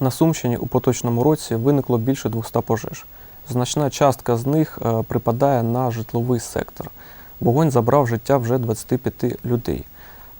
На Сумщині у поточному році виникло більше 200 пожеж. Значна частка з них е, припадає на житловий сектор. Вогонь забрав життя вже 25 людей.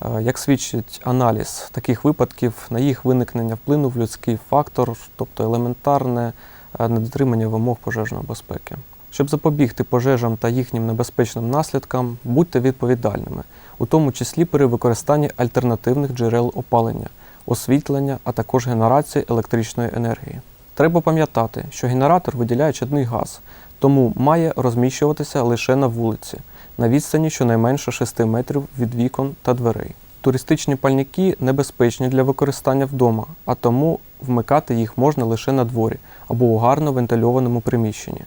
Е, Як свідчить аналіз таких випадків, на їх виникнення вплинув людський фактор, тобто елементарне е, недотримання вимог пожежної безпеки. Щоб запобігти пожежам та їхнім небезпечним наслідкам, будьте відповідальними, у тому числі при використанні альтернативних джерел опалення, освітлення, а також генерації електричної енергії. Треба пам'ятати, що генератор виділяє чадний газ, тому має розміщуватися лише на вулиці, на відстані щонайменше 6 метрів від вікон та дверей. Туристичні пальники небезпечні для використання вдома, а тому вмикати їх можна лише на дворі або у гарно вентильованому приміщенні.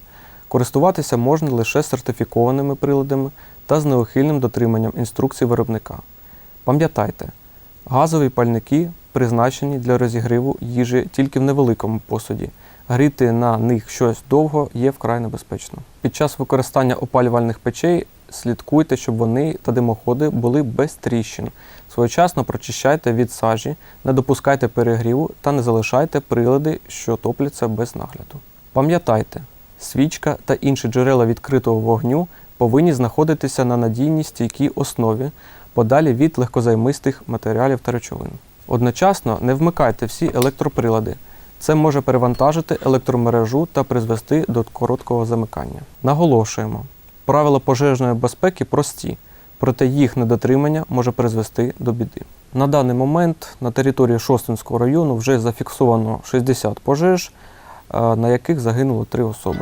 Користуватися можна лише сертифікованими приладами та з неухильним дотриманням інструкцій виробника. Пам'ятайте, газові пальники призначені для розігріву їжі тільки в невеликому посуді. Гріти на них щось довго є вкрай небезпечно. Під час використання опалювальних печей слідкуйте, щоб вони та димоходи були без тріщин. Своєчасно прочищайте від сажі, не допускайте перегріву та не залишайте прилади, що топляться без нагляду. Пам'ятайте, свічка та інші джерела відкритого вогню повинні знаходитися на надійній стійкій основі, подалі від легкозаймистих матеріалів та речовин. Одночасно не вмикайте всі електроприлади. Це може перевантажити електромережу та призвести до короткого замикання. Наголошуємо, правила пожежної безпеки прості, проте їх недотримання може призвести до біди. На даний момент на території Шостинського району вже зафіксовано 60 пожеж, е, на яких загинуло 3 особи.